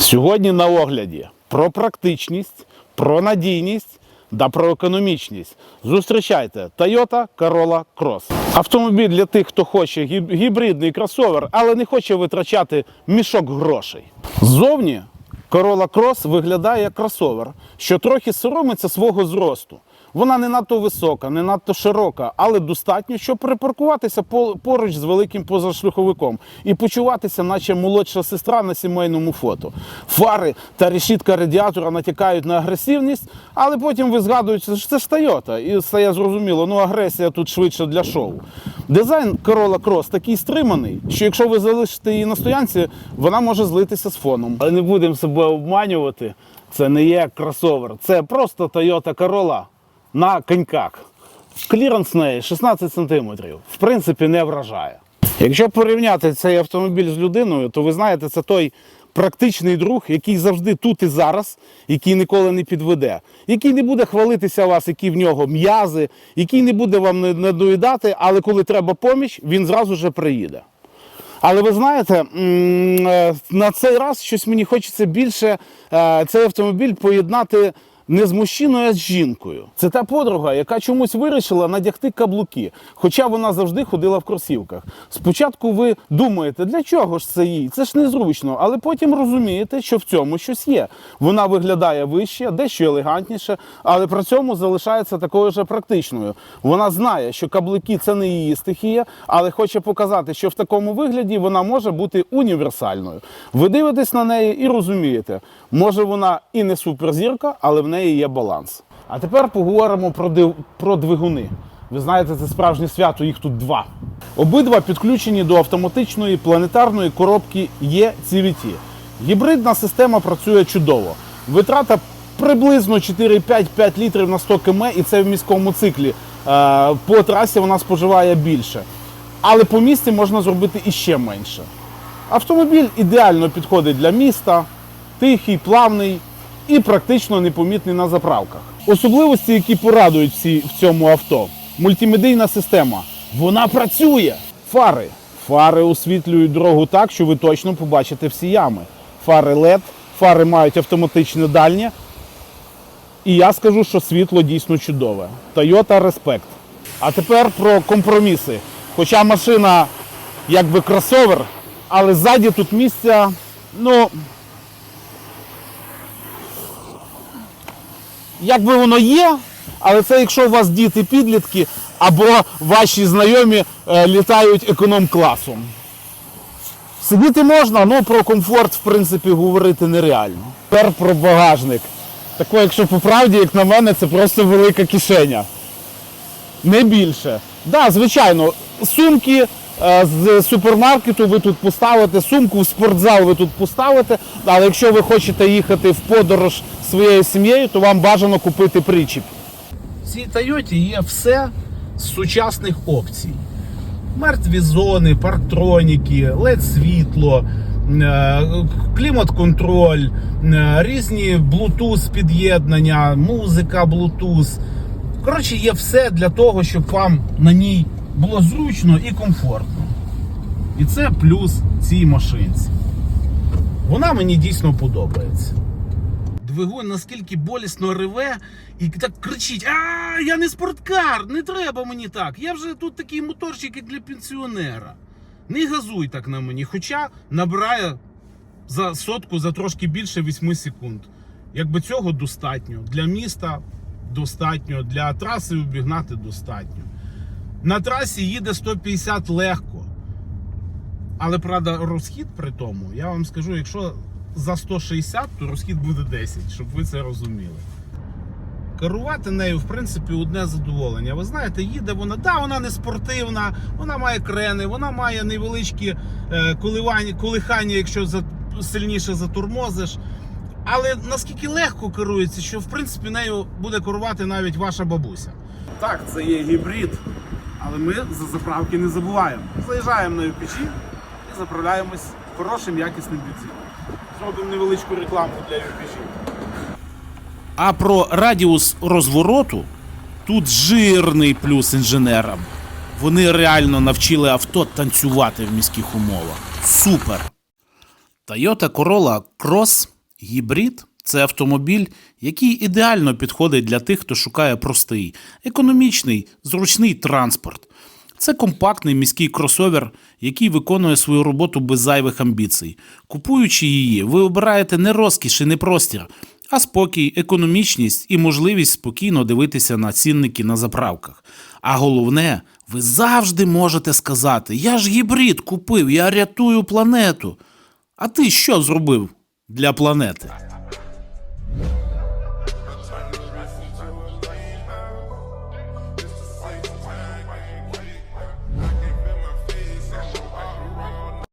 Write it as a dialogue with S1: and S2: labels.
S1: Сьогодні на огляді про практичність, про надійність та про економічність. Зустрічайте Toyota Corolla Cross. Автомобіль для тих, хто хоче гібридний кросовер, але не хоче витрачати мішок грошей. Ззовні Corolla Cross виглядає як кросовер, що трохи соромиться свого зросту. Вона не надто висока, не надто широка, але достатньо, щоб припаркуватися по- поруч з великим позашлюховиком і почуватися, наче молодша сестра на сімейному фото. Фари та решітка радіатора натякають на агресивність, але потім ви згадуєте, що це ж Toyota, і стає зрозуміло, ну агресія тут швидше для шоу. Дизайн Corolla Cross такий стриманий, що якщо ви залишите її на стоянці, вона може злитися з фоном. Але не будемо себе обманювати. Це не є кросовер, це просто Toyota Corolla на коньках. Кліренс неї 16 см. В принципі, не вражає. Якщо порівняти цей автомобіль з людиною, то ви знаєте, це той практичний друг, який завжди тут і зараз, який ніколи не підведе, який не буде хвалитися вас, які в нього м'язи, який не буде вам не- надоїдати, але коли треба поміч, він зразу же приїде. Але ви знаєте, е, на цей раз щось мені хочеться більше е, цей автомобіль поєднати не з мужчиною, а з жінкою. Це та подруга, яка чомусь вирішила надягти каблуки, хоча вона завжди ходила в кросівках. Спочатку ви думаєте, для чого ж це їй? Це ж незручно, але потім розумієте, що в цьому щось є. Вона виглядає вище, дещо елегантніше, але при цьому залишається такою ж практичною. Вона знає, що каблуки це не її стихія, але хоче показати, що в такому вигляді вона може бути універсальною. Ви дивитесь на неї і розумієте, може вона і не суперзірка, але в неї є баланс. А тепер поговоримо про, див... про двигуни. Ви знаєте, це справжнє свято, їх тут два. Обидва підключені до автоматичної планетарної коробки E-CVT. Гібридна система працює чудово. Витрата приблизно 4,5-5 літрів на 100 км, і це в міському циклі. Е, По трасі вона споживає більше. Але по місті можна зробити іще менше. Автомобіль ідеально підходить для міста, тихий, плавний і практично непомітний на заправках. Особливості, які порадують всі в цьому авто. Мультимедійна система. Вона працює. Фари. Фари освітлюють дорогу так, що ви точно побачите всі ями. Фари LED, фари мають автоматичне дальнє. І я скажу, що світло дійсно чудове. Toyota Respect. А тепер про компроміси. Хоча машина якби кросовер, але ззаді тут місця, ну. Якби воно є, але це якщо у вас діти підлітки або ваші знайомі е, літають економ-класом. Сидіти можна, але про комфорт, в принципі, говорити нереально. Тепер про багажник. Тако, якщо по правді, як на мене, це просто велика кишеня. Не більше. Так, да, звичайно, сумки з супермаркету ви тут поставите, сумку в спортзал ви тут поставите. Але якщо ви хочете їхати в подорож своєю сім'єю, то вам бажано купити причіп. В цій Тойоті є все з сучасних опцій. Мертві зони, парктроніки, led світло, е, клімат-контроль, е, різні Bluetooth під'єднання, музика Bluetooth. Коротше, є все для того, щоб вам на ній було зручно і комфортно. І це плюс цій машинці. Вона мені дійсно подобається. Двигун наскільки болісно реве і так кричить: А, я не спорткар, не треба мені так. Я вже тут такий моторчик, як для пенсіонера. Не газуй так на мені, хоча набирає за сотку за трошки більше 8 секунд. Якби цього достатньо. Для міста достатньо, для траси обігнати достатньо. На трасі їде 150 легко. Але правда, розхід при тому, я вам скажу, якщо за 160, то розхід буде 10, щоб ви це розуміли. Керувати нею, в принципі, одне задоволення. Ви знаєте, їде вона, да, вона не спортивна, вона має крени, вона має невеличкі е, колихання, якщо сильніше затормозиш. Але наскільки легко керується, що в принципі нею буде керувати навіть ваша бабуся. Так, це є гібрид, але ми за заправки не забуваємо. Заїжджаємо на UPG і заправляємось хорошим якісним бензином. Зробимо невеличку рекламу для UPG. А про радіус розвороту тут жирний плюс інженерам. Вони реально навчили авто танцювати в міських умовах. Супер! Toyota Corolla Cross гібрид це автомобіль, який ідеально підходить для тих, хто шукає простий, економічний, зручний транспорт. Це компактний міський кросовер, який виконує свою роботу без зайвих амбіцій. Купуючи її, ви обираєте не розкіш і не простір, а спокій, економічність і можливість спокійно дивитися на цінники на заправках. А головне, ви завжди можете сказати: Я ж гібрид купив, я рятую планету. А ти що зробив для планети?